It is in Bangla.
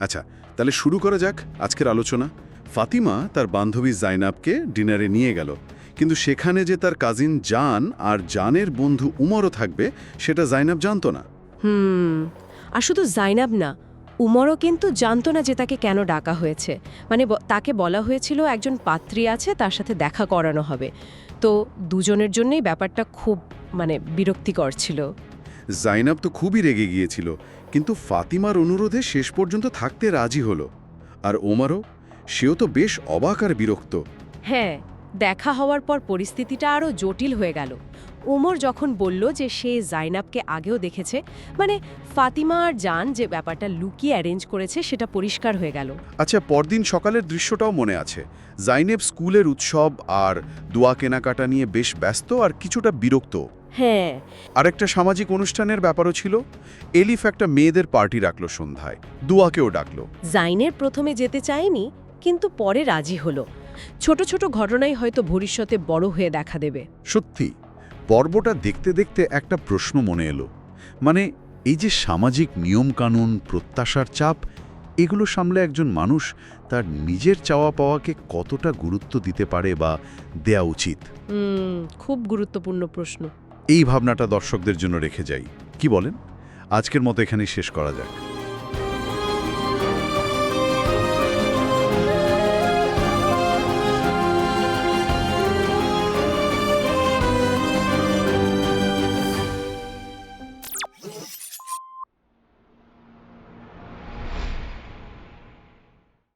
আচ্ছা তাহলে শুরু করা যাক আজকের আলোচনা। ফাতিমা তার বান্ধবী জাইনাবকে ডিনারে নিয়ে গেল। কিন্তু সেখানে যে তার কাজিন জান আর জানের বন্ধু উমরও থাকবে, সেটা জাইনাব জানতো না। হুম, আর শুধু জাইনাব না, উমরও কিন্তু জানতো না যে তাকে কেন ডাকা হয়েছে। মানে তাকে বলা হয়েছিল একজন পাত্রী আছে, তার সাথে দেখা করানো হবে। তো দুজনের জন্যই ব্যাপারটা খুব মানে বিরক্তিকর ছিল। জাইনাব তো খুবই রেগে গিয়েছিল কিন্তু ফাতিমার অনুরোধে শেষ পর্যন্ত থাকতে রাজি হলো। আর ওমারও সেও তো বেশ অবাক আর বিরক্ত। হ্যাঁ দেখা হওয়ার পর পরিস্থিতিটা আরও জটিল হয়ে গেল। ওমর যখন বলল যে সে জাইনাবকে আগেও দেখেছে মানে ফাতিমা আর জান যে ব্যাপারটা লুকিয়ে অ্যারেঞ্জ করেছে সেটা পরিষ্কার হয়ে গেল। আচ্ছা পরদিন সকালের দৃশ্যটাও মনে আছে। জাইনেব স্কুলের উৎসব আর দোয়া কেনাকাটা নিয়ে বেশ ব্যস্ত আর কিছুটা বিরক্ত। হ্যাঁ। আরেকটা সামাজিক অনুষ্ঠানের ব্যাপারও ছিল। এলিফ একটা মেয়েদের পার্টি রাখল সন্ধ্যায়। দুয়াকেও ডাকলো। জাইনের প্রথমে যেতে চায়নি কিন্তু পরে রাজি হলো। ছোট ছোট ঘটনাই হয়তো ভবিষ্যতে বড় হয়ে দেখা দেবে। সত্যি পর্বটা দেখতে দেখতে একটা প্রশ্ন মনে এলো। মানে এই যে সামাজিক নিয়মকানুন প্রত্যাশার চাপ এগুলো সামলে একজন মানুষ তার নিজের চাওয়া পাওয়াকে কতটা গুরুত্ব দিতে পারে বা দেয়া উচিত? খুব গুরুত্বপূর্ণ প্রশ্ন। এই ভাবনাটা দর্শকদের জন্য রেখে যাই। কি বলেন? আজকের মতো এখানেই শেষ করা যাক।